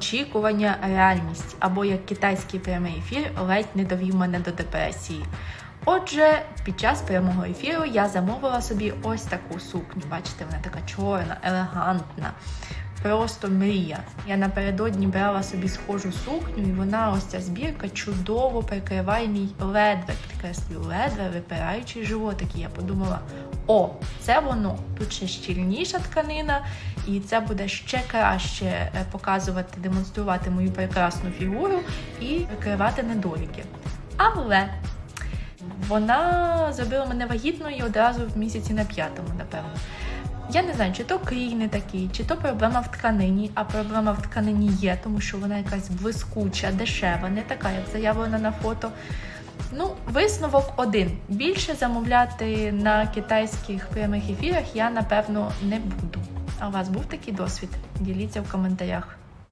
очікування реальність, або як китайський прямий ефір ледь не довів мене до депресії. Отже, під час прямого ефіру я замовила собі ось таку сукню. Бачите, вона така чорна, елегантна. Просто мрія. Я напередодні брала собі схожу сукню, і вона, ось ця збірка, чудово прикриває мій ледве, підкреслюю, ледве випираючий животик. І я подумала: о, це воно! Тут ще щільніша тканина, і це буде ще краще е, показувати, демонструвати мою прекрасну фігуру і викривати недоліки. Але вона зробила мене вагітною одразу в місяці на п'ятому, напевно. Я не знаю, чи то крій не такий, чи то проблема в тканині, а проблема в тканині є, тому що вона якась блискуча, дешева, не така, як заявлена на фото. Ну, висновок один. Більше замовляти на китайських прямих ефірах я, напевно, не буду. А у вас був такий досвід? Діліться в коментарях.